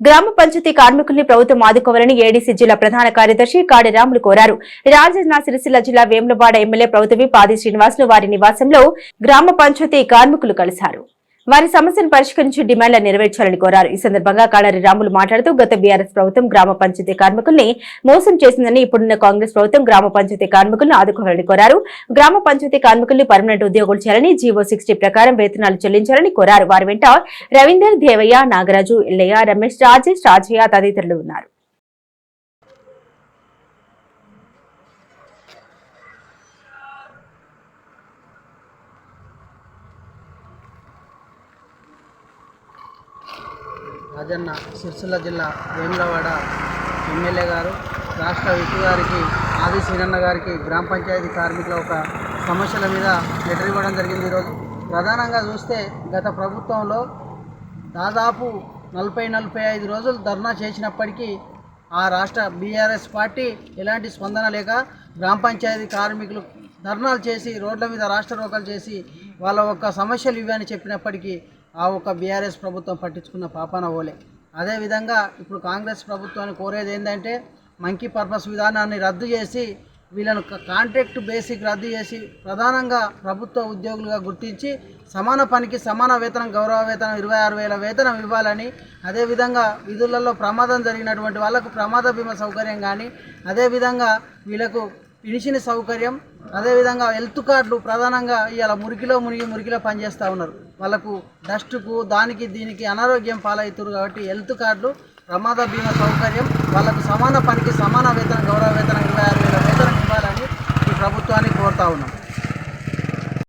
గ్రామ పంచాయతీ కార్మికుల్ని ప్రభుత్వం ఆదుకోవాలని ఏడీసీ జిల్లా ప్రధాన కార్యదర్శి కాడి రాములు కోరారు. రాజన్న సిరిసిల్ల జిల్లా వేములవాడ ఎమ్మెల్యే ప్రభుత్వ పాది శ్రీనివాసులు వారి నివాసంలో గ్రామ పంచాయతీ కార్మికులు కలిశారు. వారి సమస్యను పరిష్కరించి డిమాండ్లను నెరవేర్చాలని కోరారు. ఈ సందర్భంగా కాళారి రాములు మాట్లాడుతూ గత బీఆర్ఎస్ ప్రభుత్వం గ్రామ పంచాయతీ కార్మికుల్ని మోసం చేసిందని ఇప్పుడున్న కాంగ్రెస్ ప్రభుత్వం గ్రామ పంచాయతీ కార్మికులను ఆదుకోవాలని కోరారు. గ్రామ పంచాయతీ కార్మికుల్ని పర్మనెంట్ ఉద్యోగులు చేయాలని జీవో సిక్స్టీ ప్రకారం వేతనాలు చెల్లించాలని కోరారు. వారి వెంట రవీందర్ దేవయ్య నాగరాజు ఎల్లయ్య రమేష్ రాజేష్ రాజయ్య తదితరులు ఉన్నారు. రాజన్న సిరిసిల్ల జిల్లా వేములవాడ ఎమ్మెల్యే గారు రాష్ట్ర విపి గారికి ఆది శ్రీరన్న గారికి గ్రామ పంచాయతీ కార్మికుల ఒక సమస్యల మీద లెటర్ ఇవ్వడం జరిగింది ఈరోజు. ప్రధానంగా చూస్తే గత ప్రభుత్వంలో దాదాపు నలభై నలభై ఐదు రోజులు ధర్నా చేసినప్పటికీ ఆ రాష్ట్ర బీఆర్ఎస్ పార్టీ ఎలాంటి స్పందన లేక గ్రామ పంచాయతీ కార్మికులు ధర్నాలు చేసి రోడ్ల మీద రాష్ట్ర రోకలు చేసి వాళ్ళ యొక్క సమస్యలు ఇవి అని చెప్పినప్పటికీ ఆ ఒక్క బీఆర్ఎస్ ప్రభుత్వం పట్టించుకున్న పాపాన ఓలే. అదేవిధంగా ఇప్పుడు కాంగ్రెస్ ప్రభుత్వాన్ని కోరేది ఏంటంటే మంకీ పర్పస్ విధానాన్ని రద్దు చేసి వీళ్ళను కాంట్రాక్ట్ బేసిక్ రద్దు చేసి ప్రధానంగా ప్రభుత్వ ఉద్యోగులుగా గుర్తించి సమాన పనికి సమాన వేతనం గౌరవ వేతనం ఇరవై ఆరు వేల వేతనం ఇవ్వాలని అదేవిధంగా విధులలో ప్రమాదం జరిగినటువంటి వాళ్ళకు ప్రమాద బీమా సౌకర్యం కానీ అదేవిధంగా వీళ్ళకు పినిషన్ సౌకర్యం అదేవిధంగా హెల్త్ కార్డులు ప్రధానంగా ఇవాళ మురికిలో మునిగి మురికిలో పనిచేస్తూ ఉన్నారు. వాళ్ళకు డస్ట్కు దానికి దీనికి అనారోగ్యం పాలవుతారు కాబట్టి హెల్త్ కార్డులు ప్రమాద బీమా సౌకర్యం వాళ్ళకు సమాన పనికి సమాన వేతనం గౌరవ వేతనం ఇరవై ఆరు వేల వేతనం ఇవ్వాలని ఈ ప్రభుత్వాన్ని కోరుతా ఉన్నాం.